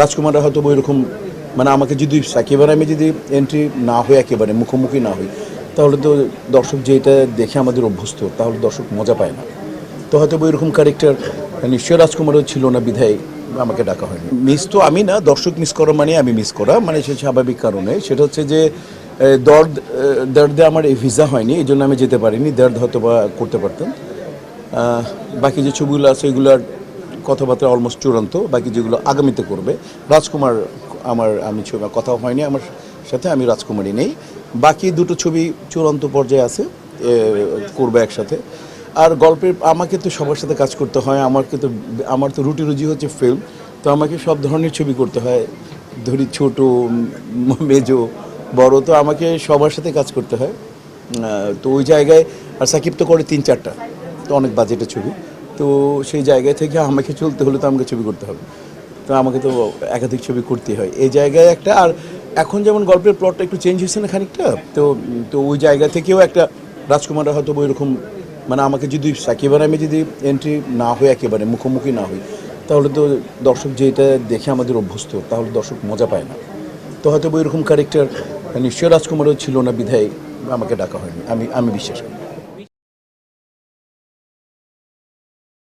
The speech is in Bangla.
রাজকুমাররা হয়তো বা এরকম মানে আমাকে যদি একেবারে আমি যদি এন্ট্রি না হই একেবারে, মুখোমুখি না হই, তাহলে তো দর্শক যেটা দেখে আমাদের অভ্যস্ত, তাহলে দর্শক মজা পায় না। তো হয়তো বা এরকম ক্যারেক্টার নিশ্চয় রাজকুমারও ছিল না বিধায় আমাকে ডাকা হয়নি। মিস তো আমি না, দর্শক মিস করা মানে আমি মিস করা মানে সে স্বাভাবিক কারণে। সেটা হচ্ছে যে দর্দ দর্দে আমার এই ভিসা হয়নি, এই জন্য আমি যেতে পারিনি, দর্দ হয়তো বা করতে পারতাম। বাকি যে ছবিগুলো আছে এগুলোর কথাবার্তা অলমোস্ট চূড়ান্ত, বাকি যেগুলো আগামীতে করবে। রাজকুমার, আমার, আমি ছবি কথা হয়নি আমার সাথে, আমি রাজকুমারী নেই। বাকি দুটো ছবি চূড়ান্ত পর্যায়ে আছে করবে একসাথে। আর গল্পের, আমাকে তো সবার সাথে কাজ করতে হয়, আমাকে তো, আমার তো রুটি রুজি হচ্ছে ফিল্ম তো আমাকে সব ধরনের ছবি করতে হয়। ধরি ছোট, মেজো, বড়, তো আমাকে সবার সাথে কাজ করতে হয়। তো ওই জায়গায়, আর সাকিব তো করে তিন চারটা, তো অনেক বাজেটের ছবি। তো সেই জায়গায় থেকে আমাকে চলতে হলে তো আমাকে ছবি করতে হবে। তো আমাকে তো একাধিক ছবি করতেই হয়। এই জায়গায় একটা আর এখন যেমন গল্পের প্লটটা একটু চেঞ্জ হয়েছে না খানিকটা, তো তো ওই জায়গা থেকেও একটা রাজকুমাররা হয়তো বা এরকম মানে আমাকে যদি একেবারে আমি যদি এন্ট্রি না হই, একেবারে মুখোমুখি না হই, তাহলে তো দর্শক যেটা দেখে আমাদের অভ্যস্ত, তাহলে দর্শক মজা পায় না। তো হয়তো বা এরকম ক্যারেক্টার নিশ্চয় রাজকুমারও ছিল না বিধায় আমাকে ডাকা হয়নি, আমি আমি বিশ্বাস করি।